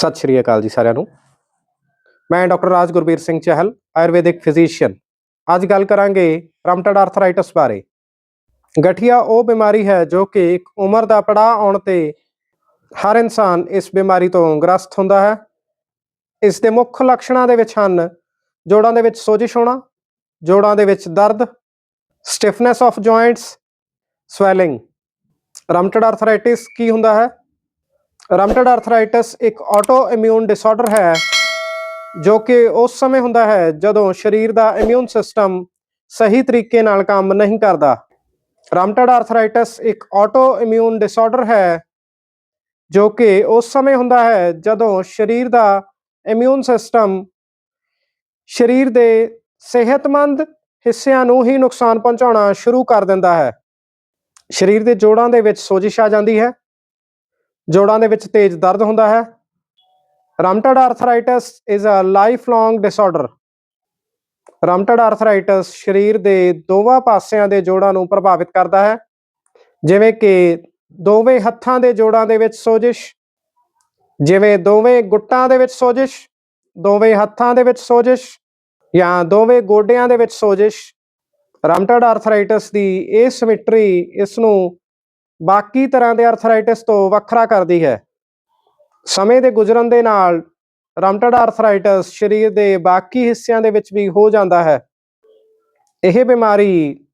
ਸਤਿ ਸ਼੍ਰੀ ਅਕਾਲ ਜੀ ਸਾਰਿਆਂ ਨੂੰ। ਮੈਂ ਡਾਕਟਰ ਰਾਜ ਗੁਰਬੀਰ ਸਿੰਘ ਚਹਿਲ, ਆਯੁਰਵੈਦਿਕ ਫਿਜ਼ੀਸ਼ੀਅਨ। ਅੱਜ ਗੱਲ ਕਰਾਂਗੇ ਰਮਟਡ ਆਰਥਰਾਈਟਿਸ ਬਾਰੇ। ਗਠੀਆ ਉਹ ਬਿਮਾਰੀ ਹੈ ਜੋ ਕਿ ਇੱਕ ਉਮਰ ਦਾ ਪੜਾਅ ਆਉਣ ਤੇ ਹਰ ਇਨਸਾਨ ਇਸ ਬਿਮਾਰੀ ਤੋਂ ਗ੍ਰਸਤ ਹੁੰਦਾ ਹੈ। ਇਸ ਦੇ ਮੁੱਖ ਲੱਛਣਾਂ ਦੇ ਵਿੱਚ ਹਨ, ਜੋੜਾਂ ਦੇ ਵਿੱਚ ਸੋਜਿਸ਼ ਹੋਣਾ, ਜੋੜਾਂ ਦੇ ਵਿੱਚ ਦਰਦ stiffness of joints swelling rheumatoid arthritis ਕੀ ਹੁੰਦਾ ਹੈ? ਰਮਟਡ ਆਰਥਰਾਈਟਸ ਇੱਕ ਆਟੋ ਇਮਿਊਨ ਡਿਸਆਰਡਰ ਹੈ, ਜੋ ਕਿ ਉਸ ਸਮੇਂ ਹੁੰਦਾ ਹੈ ਜਦੋਂ ਸਰੀਰ ਦਾ ਇਮਿਊਨ ਸਿਸਟਮ ਸਹੀ ਤਰੀਕੇ ਨਾਲ ਕੰਮ ਨਹੀਂ ਕਰਦਾ। ਰਮਟਡ ਆਰਥਰਾਈਟਸ ਇੱਕ ਆਟੋ ਇਮਿਊਨ ਡਿਸਆਰਡਰ ਹੈ, ਜੋ ਕਿ ਉਸ ਸਮੇਂ ਹੁੰਦਾ ਹੈ ਜਦੋਂ ਸਰੀਰ ਦਾ ਇਮਿਊਨ ਸਿਸਟਮ ਸਰੀਰ ਦੇ ਸਿਹਤਮੰਦ ਹਿੱਸਿਆਂ ਨੂੰ ਹੀ ਨੁਕਸਾਨ ਪਹੁੰਚਾਉਣਾ ਸ਼ੁਰੂ ਕਰ ਦਿੰਦਾ ਹੈ। ਸਰੀਰ ਦੇ ਜੋੜਾਂ ਦੇ ਵਿੱਚ ਸੋਜਿਸ਼ ਆ ਜਾਂਦੀ ਹੈ ਜੋੜਾਂ ਦੇ ਵਿੱਚ ਤੇਜ਼ ਦਰਦ ਹੁੰਦਾ ਹੈ। Rheumatoid arthritis is a lifelong disorder rheumatoid arthritis ਸਰੀਰ ਦੇ ਦੋਵਾਂ ਪਾਸਿਆਂ ਦੇ ਜੋੜਾਂ ਨੂੰ ਪ੍ਰਭਾਵਿਤ ਕਰਦਾ ਹੈ। ਜਿਵੇਂ ਕਿ ਦੋਵੇਂ ਹੱਥਾਂ ਦੇ ਜੋੜਾਂ ਦੇ ਵਿੱਚ ਸੋਜਿਸ਼, ਜਿਵੇਂ ਦੋਵੇਂ ਗੁੱਟਾਂ ਦੇ ਵਿੱਚ ਸੋਜਿਸ਼, ਦੋਵੇਂ ਹੱਥਾਂ ਦੇ ਵਿੱਚ ਸੋਜਿਸ਼ ਜਾਂ ਦੋਵੇਂ ਗੋਡਿਆਂ ਦੇ ਵਿੱਚ ਸੋਜਿਸ਼। ਰਮਟਡ ਆਰਥਰਾਈਟਸ ਦੀ ਇਹ ਸਿਮੈਟਰੀ ਇਸ ਨੂੰ ਬਾਕੀ ਤਰ੍ਹਾਂ ਦੇ ਆਰਥਰਾਈਟਿਸ ਤੋਂ ਵੱਖਰਾ ਕਰਦੀ ਹੈ। ਸਮੇਂ ਦੇ ਗੁਜ਼ਰਨ ਦੇ ਨਾਲ ਰਮਟਡ ਆਰਥਰਾਈਟਸ ਸਰੀਰ ਦੇ ਬਾਕੀ ਹਿੱਸਿਆਂ ਦੇ ਵਿੱਚ ਵੀ ਹੋ ਜਾਂਦਾ ਹੈ। ਇਹ ਬਿਮਾਰੀ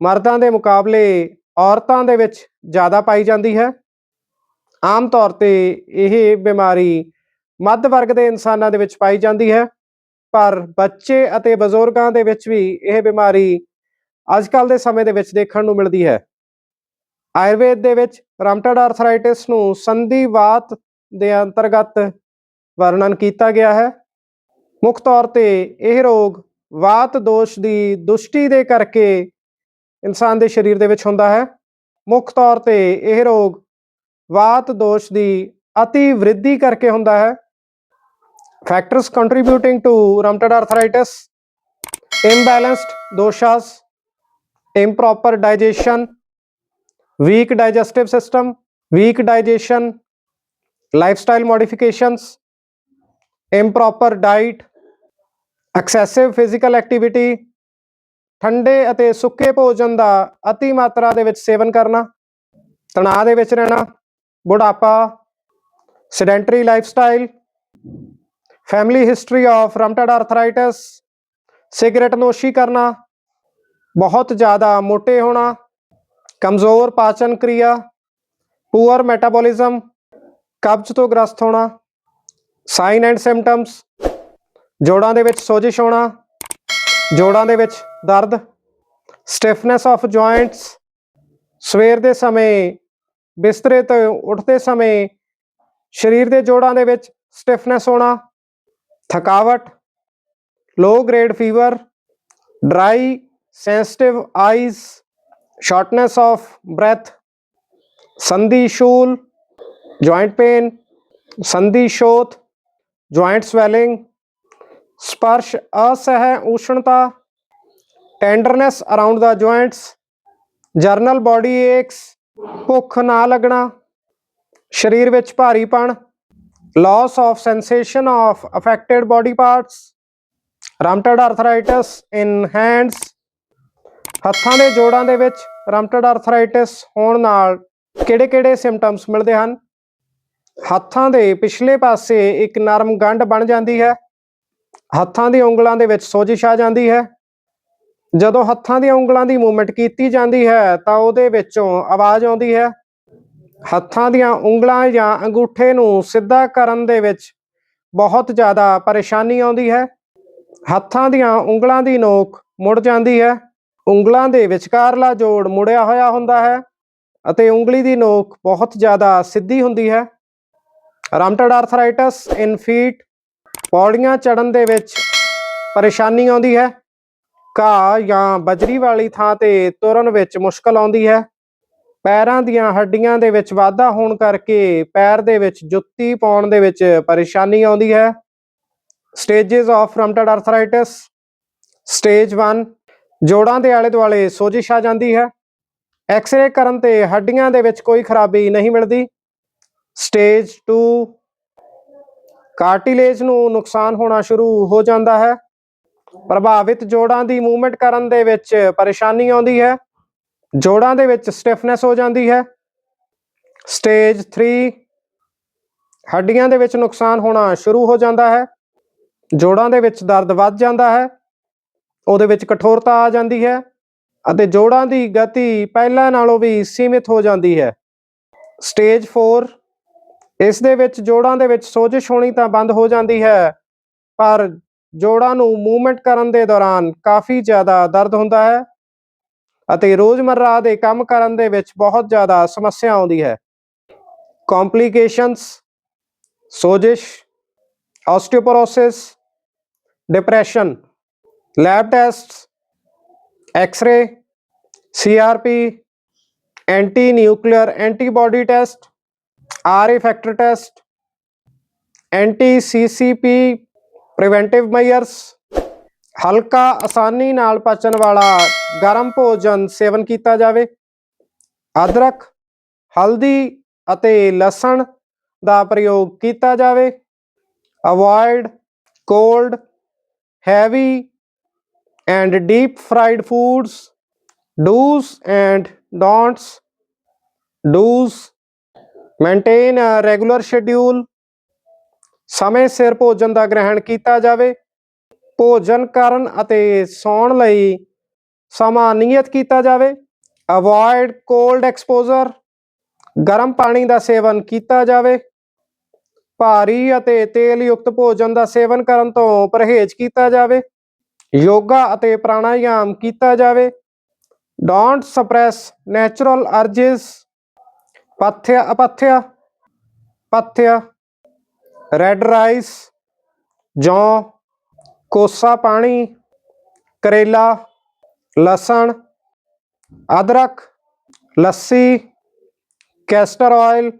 ਮਰਦਾਂ ਦੇ ਮੁਕਾਬਲੇ ਔਰਤਾਂ ਦੇ ਵਿੱਚ ਜ਼ਿਆਦਾ ਪਾਈ ਜਾਂਦੀ ਹੈ। ਆਮ ਤੌਰ ਤੇ ਇਹ ਬਿਮਾਰੀ ਮੱਧ ਵਰਗ ਦੇ ਇਨਸਾਨਾਂ ਦੇ ਵਿੱਚ ਪਾਈ ਜਾਂਦੀ ਹੈ, ਪਰ ਬੱਚੇ ਅਤੇ ਬਜ਼ੁਰਗਾਂ ਦੇ ਵਿੱਚ ਵੀ ਇਹ ਬਿਮਾਰੀ ਅੱਜ ਕੱਲ ਦੇ ਸਮੇਂ ਦੇ ਵਿੱਚ ਦੇਖਣ ਨੂੰ ਮਿਲਦੀ ਹੈ। ਆਯੁਰਵੇਦ ਦੇ ਵਿੱਚ ਰਮਟਡ ਆਰਥਰਾਈਟਿਸ ਨੂੰ ਸੰਧੀਵਾਤ ਦੇ ਅੰਤਰਗਤ ਵਰਣਨ ਕੀਤਾ ਗਿਆ ਹੈ। ਮੁੱਖ ਤੌਰ ਤੇ ਇਹ ਰੋਗ ਵਾਤ ਦੋਸ਼ ਦੀ ਦੁਸ਼ਟੀ ਦੇ ਕਰਕੇ ਇਨਸਾਨ ਦੇ ਸਰੀਰ ਦੇ ਵਿੱਚ ਹੁੰਦਾ ਹੈ। ਮੁੱਖ ਤੌਰ ਤੇ ਇਹ ਰੋਗ ਵਾਤ ਦੋਸ਼ ਦੀ ਅਤੀ ਵ੍ਰਿੱਧੀ ਕਰਕੇ ਹੁੰਦਾ ਹੈ। Factors contributing to rheumatoid arthritis imbalanced doshas improper digestion weak digestive system weak digestion lifestyle modifications improper diet excessive physical activity ਠੰਡੇ ਅਤੇ ਸੁੱਕੇ ਭੋਜਨ ਦਾ ਅਤੀ ਮਾਤਰਾ ਦੇ ਵਿੱਚ ਸੇਵਨ ਕਰਨਾ ਤਣਾਅ ਦੇ ਵਿੱਚ ਰਹਿਣਾ ਬੁਢਾਪਾ sedentary lifestyle family history of rheumatoid arthritis cigarette ਨੋਸ਼ੀ ਕਰਨਾ ਬਹੁਤ ਜ਼ਿਆਦਾ ਮੋਟੇ ਹੋਣਾ ਕਮਜ਼ੋਰ ਪਾਚਨ ਕਿਰਿਆ, ਪੂਅਰ ਮੈਟਾਬੋਲਿਜ਼ਮ, ਕਬਜ਼ ਤੋਂ ਗ੍ਰਸਤ ਹੋਣਾ ਸਾਈਨ ਐਂਡ ਸਿੰਪਟਮਸ ਜੋੜਾਂ ਦੇ ਵਿੱਚ ਸੋਜਿਸ਼ ਹੋਣਾ, ਜੋੜਾਂ ਦੇ ਵਿੱਚ ਦਰਦ ਸਟਿਫਨੈਸ ਆਫ ਜੁਆਇੰਟਸ ਸਵੇਰ ਦੇ ਸਮੇਂ, ਬਿਸਤਰੇ ਤੋਂ ਉੱਠਦੇ ਸਮੇਂ, ਸਰੀਰ ਦੇ ਜੋੜਾਂ ਦੇ ਵਿੱਚ ਸਟਿਫਨੈਸ ਹੋਣਾ, ਥਕਾਵਟ low grade fever dry sensitive eyes shortness of breath, sandhi shool, joint pain, sandhi shoth, joint swelling, ਸਪਰਸ਼ ਅਸਹਿ ਉਸ਼ਣਤਾ ਟੈਂਡਰਨੈਸ ਅਰਾਊਂਡ ਦਾ ਜੁਆਇੰਟਸ ਜਰਨਲ ਬਾਡੀ ਏਕਸ ਭੁੱਖ ਨਾ ਲੱਗਣਾ ਸਰੀਰ ਵਿੱਚ ਭਾਰੀਪਣ loss of sensation of affected body parts rheumatoid arthritis in hands ਹੱਥਾਂ ਦੇ ਜੋੜਾਂ ਦੇ ਵਿੱਚ ਰਮਟਡ ਆਰਥਰਾਈਟਿਸ ਹੋਣ ਨਾਲ ਕਿਹੜੇ-ਕਿਹੜੇ ਸਿੰਪਟਮਸ ਮਿਲਦੇ ਹਨ? ਹੱਥਾਂ ਦੇ ਪਿਛਲੇ ਪਾਸੇ ਇੱਕ ਨਰਮ ਗੰਢ ਬਣ ਜਾਂਦੀ ਹੈ। ਹੱਥਾਂ ਦੀ ਉਂਗਲਾਂ ਦੇ ਵਿੱਚ ਸੋਜਿਸ਼ ਆ ਜਾਂਦੀ ਹੈ। ਜਦੋਂ ਹੱਥਾਂ ਦੀਆਂ ਉਂਗਲਾਂ ਦੀ ਮੂਵਮੈਂਟ ਕੀਤੀ ਜਾਂਦੀ ਹੈ, ਤਾਂ ਉਹਦੇ ਵਿੱਚੋਂ ਆਵਾਜ਼ ਆਉਂਦੀ ਹੈ। ਹੱਥਾਂ ਦੀਆਂ ਉਂਗਲਾਂ ਜਾਂ ਅੰਗੂਠੇ ਨੂੰ ਸਿੱਧਾ ਕਰਨ ਦੇ ਵਿੱਚ ਬਹੁਤ ਜ਼ਿਆਦਾ ਪਰੇਸ਼ਾਨੀ ਆਉਂਦੀ ਹੈ। ਹੱਥਾਂ ਦੀਆਂ ਉਂਗਲਾਂ ਦੀ ਨੋਕ ਮੁੜ ਜਾਂਦੀ ਹੈ। ਉਂਗਲਾਂ ਦੇ ਵਿਚਕਾਰਲਾ ਜੋੜ ਮੁੜਿਆ ਹੋਇਆ ਹੁੰਦਾ ਹੈ ਅਤੇ ਉਂਗਲੀ ਦੀ ਨੋਕ ਬਹੁਤ ਜ਼ਿਆਦਾ ਸਿੱਧੀ ਹੁੰਦੀ ਹੈ। ਰਮਟਡ ਆਰਥਰਾਈਟਸ ਇਨ ਫੀਟ ਪੌੜੀਆਂ ਚੜਨ ਦੇ ਵਿੱਚ ਪਰੇਸ਼ਾਨੀ ਆਉਂਦੀ ਹੈ। ਘਾਹ ਜਾਂ ਬਜਰੀ ਵਾਲੀ ਥਾਂ ਤੇ ਤੁਰਨ ਵਿੱਚ ਮੁਸ਼ਕਲ ਆਉਂਦੀ ਹੈ। ਪੈਰਾਂ ਦੀਆਂ ਹੱਡੀਆਂ ਦੇ ਵਿੱਚ ਵਾਧਾ ਹੋਣ ਕਰਕੇ ਪੈਰ ਦੇ ਵਿੱਚ ਜੁੱਤੀ ਪਾਉਣ ਦੇ ਵਿੱਚ ਪਰੇਸ਼ਾਨੀ ਆਉਂਦੀ ਹੈ। Stages of rheumatoid arthritis stage 1 ਜੋੜਾਂ ਦੇ ਆਲੇ ਦੁਆਲੇ ਸੋਜਿਸ਼ ਆ ਜਾਂਦੀ ਹੈ। ਐਕਸ-ਰੇ ਕਰਨ ਤੇ ਹੱਡੀਆਂ ਦੇ ਵਿੱਚ ਕੋਈ ਖਰਾਬੀ ਨਹੀਂ ਮਿਲਦੀ। ਸਟੇਜ 2 ਕਾਰਟਿਲੇਜ ਨੂੰ ਨੁਕਸਾਨ ਹੋਣਾ ਸ਼ੁਰੂ ਹੋ ਜਾਂਦਾ ਹੈ। ਪ੍ਰਭਾਵਿਤ ਜੋੜਾਂ ਦੀ ਮੂਵਮੈਂਟ ਕਰਨ ਦੇ ਵਿੱਚ ਪਰੇਸ਼ਾਨੀ ਆਉਂਦੀ ਹੈ। ਜੋੜਾਂ ਦੇ ਵਿੱਚ ਸਟਿਫਨੈਸ ਹੋ ਜਾਂਦੀ ਹੈ। ਸਟੇਜ 3 ਹੱਡੀਆਂ ਦੇ ਵਿੱਚ ਨੁਕਸਾਨ ਹੋਣਾ ਸ਼ੁਰੂ ਹੋ ਜਾਂਦਾ ਹੈ। ਜੋੜਾਂ ਦੇ ਵਿੱਚ ਦਰਦ ਵੱਧ ਜਾਂਦਾ ਹੈ। ਉਹਦੇ ਵਿੱਚ ਕਠੋਰਤਾ ਆ ਜਾਂਦੀ ਹੈ ਅਤੇ ਜੋੜਾਂ ਦੀ ਗਤੀ ਪਹਿਲਾਂ ਨਾਲੋਂ ਵੀ ਸੀਮਿਤ ਹੋ ਜਾਂਦੀ ਹੈ। ਸਟੇਜ 4 ਇਸ ਦੇ ਵਿੱਚ ਜੋੜਾਂ ਦੇ ਵਿੱਚ ਸੋਜਿਸ਼ ਹੋਣੀ ਤਾਂ ਬੰਦ ਹੋ ਜਾਂਦੀ ਹੈ, ਪਰ ਜੋੜਾਂ ਨੂੰ ਮੂਵਮੈਂਟ ਕਰਨ ਦੇ ਦੌਰਾਨ ਕਾਫੀ ਜ਼ਿਆਦਾ ਦਰਦ ਹੁੰਦਾ ਹੈ ਅਤੇ ਰੋਜ਼ਮਰਰਾ ਦੇ ਕੰਮ ਕਰਨ ਦੇ ਵਿੱਚ ਬਹੁਤ ਜ਼ਿਆਦਾ ਸਮੱਸਿਆ ਆਉਂਦੀ ਹੈ। Complications ਸੋਜਿਸ਼ osteoporosis depression lab tests x-ray CRP anti nuclear antibody test R factor test anti CCP preventive measures ਹਲਕਾ ਆਸਾਨੀ ਨਾਲ ਪਚਣ ਵਾਲਾ ਗਰਮ ਭੋਜਨ ਸੇਵਨ ਕੀਤਾ ਜਾਵੇ, ਅਦਰਕ, ਹਲਦੀ ਅਤੇ ਲਸਣ ਦਾ ਪ੍ਰਯੋਗ ਕੀਤਾ ਜਾਵੇ avoid cold heavy and deep fried foods, do's and don'ts. Do's. Maintain a regular schedule. ਸਮੇਂ ਸਿਰ ਭੋਜਨ ਦਾ ਗ੍ਰਹਿਣ ਕੀਤਾ ਜਾਵੇ ਭੋਜਨ ਕਰਨ ਅਤੇ ਸੌਣ ਲਈ ਸਮਾਂ ਨਿਯਤ ਕੀਤਾ ਜਾਵੇ ਅਵੋਇਡ ਕੋਲਡ ਐਕਸਪੋਜ਼ਰ ਗਰਮ ਪਾਣੀ ਦਾ ਸੇਵਨ ਕੀਤਾ ਜਾਵੇ ਭਾਰੀ ਅਤੇ ਤੇਲ ਯੁਕਤ ਭੋਜਨ ਦਾ ਸੇਵਨ ਕਰਨ ਤੋਂ ਪਰਹੇਜ਼ ਕੀਤਾ ਜਾਵੇ ਯੋਗਾ ਅਤੇ ਪ੍ਰਾਣਾਯਾਮ ਕੀਤਾ ਜਾਵੇ। ਡੋਂਟ ਸਪਰੈਸ ਨੈਚੁਰਲ ਅਰਜਸ ਪਥਿਆ, ਅਪਥਿਆ, ਪਥਿਆ, ਰੈੱਡ ਰਾਈਸ, ਜੌਂ, ਕੋਸਾ ਪਾਣੀ, ਕਰੇਲਾ, ਲਸਣ, ਅਦਰਕ, ਲੱਸੀ, ਕੈਸਟਰ ਆਇਲ,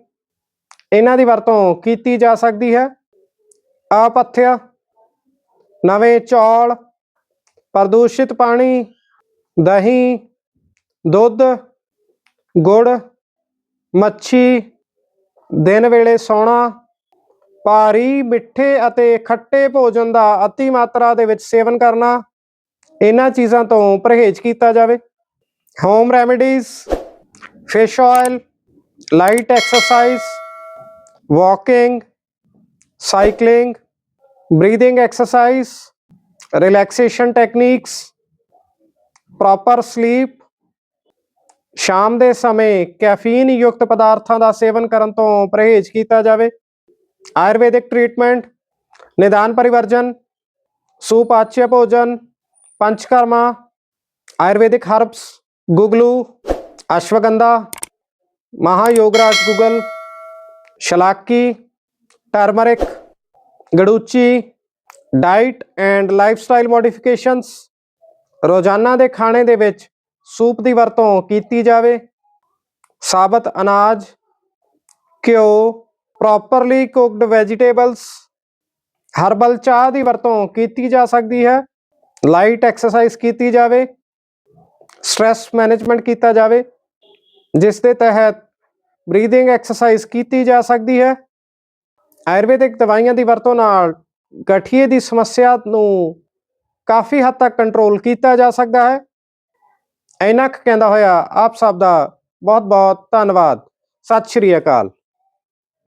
ਇਹਨਾਂ ਦੀ ਵਰਤੋਂ ਕੀਤੀ ਜਾ ਸਕਦੀ ਹੈ। ਅਪਥਿਆ, ਨਵੇਂ ਚੌਲ ਪ੍ਰਦੂਸ਼ਿਤ ਪਾਣੀ, ਦਹੀਂ, ਦੁੱਧ, ਗੁੜ, ਮੱਛੀ, ਦਿਨ ਵੇਲੇ ਸੌਣਾ, ਭਾਰੀ, ਮਿੱਠੇ ਅਤੇ ਖੱਟੇ ਭੋਜਨ ਦਾ ਅਤੀ ਮਾਤਰਾ ਦੇ ਵਿੱਚ ਸੇਵਨ ਕਰਨਾ, ਇਹਨਾਂ ਚੀਜ਼ਾਂ ਤੋਂ ਪਰਹੇਜ਼ ਕੀਤਾ ਜਾਵੇ। Home remedies fish oil light exercise walking cycling breathing exercise relaxation techniques proper sleep ਸ਼ਾਮ ਦੇ ਸਮੇਂ ਕੈਫੀਨ ਯੁਕਤ ਪਦਾਰਥਾਂ ਦਾ ਸੇਵਨ ਕਰਨ ਤੋਂ ਪਰਹੇਜ਼ ਕੀਤਾ ਜਾਵੇ। ਆਯੁਰਵੈਦਿਕ ਟ੍ਰੀਟਮੈਂਟ ਨਿਦਾਨ ਪਰਿਵਰਜਨ ਸੁਪਾਚਯ ਭੋਜਨ, panchakarma, Ayurvedic herbs guggulu, ashwagandha, Mahayograj guggul, shallaki turmeric guduchi diet and lifestyle modifications, ਰੋਜ਼ਾਨਾ ਦੇ ਖਾਣੇ ਦੇ ਵਿੱਚ ਸੂਪ ਦੀ ਵਰਤੋਂ ਕੀਤੀ ਜਾਵੇ। ਸਾਬਤ ਅਨਾਜ, ਘਿਓ ਪ੍ਰੋਪਰਲੀ ਕੁਕਡ ਵੈਜੀਟੇਬਲਸ ਹਰਬਲ ਚਾਹ ਦੀ ਵਰਤੋਂ ਕੀਤੀ ਜਾ ਸਕਦੀ ਹੈ। ਲਾਈਟ ਐਕਸਰਸਾਈਜ਼ ਕੀਤੀ ਜਾਵੇ। ਸਟ੍ਰੈਸ ਮੈਨੇਜਮੈਂਟ ਕੀਤਾ ਜਾਵੇ, ਜਿਸ ਦੇ ਤਹਿਤ ਬਰੀਥਿੰਗ ਐਕਸਰਸਾਈਜ਼ ਕੀਤੀ ਜਾ ਸਕਦੀ ਹੈ। ਆਯੁਰਵੈਦਿਕ ਦਵਾਈਆਂ ਦੀ ਵਰਤੋਂ ਨਾਲ ਗਠੀਏ ਦੀ ਸਮੱਸਿਆ ਨੂੰ ਕਾਫੀ ਹੱਦ ਤੱਕ ਕੰਟਰੋਲ ਕੀਤਾ ਜਾ ਸਕਦਾ ਹੈ। ਇੰਨਾ ਕੁ ਕਹਿੰਦਾ ਹੋਇਆ ਆਪ ਸਭ ਦਾ ਬਹੁਤ ਬਹੁਤ ਧੰਨਵਾਦ। ਸਤਿ ਸ਼੍ਰੀ ਅਕਾਲ।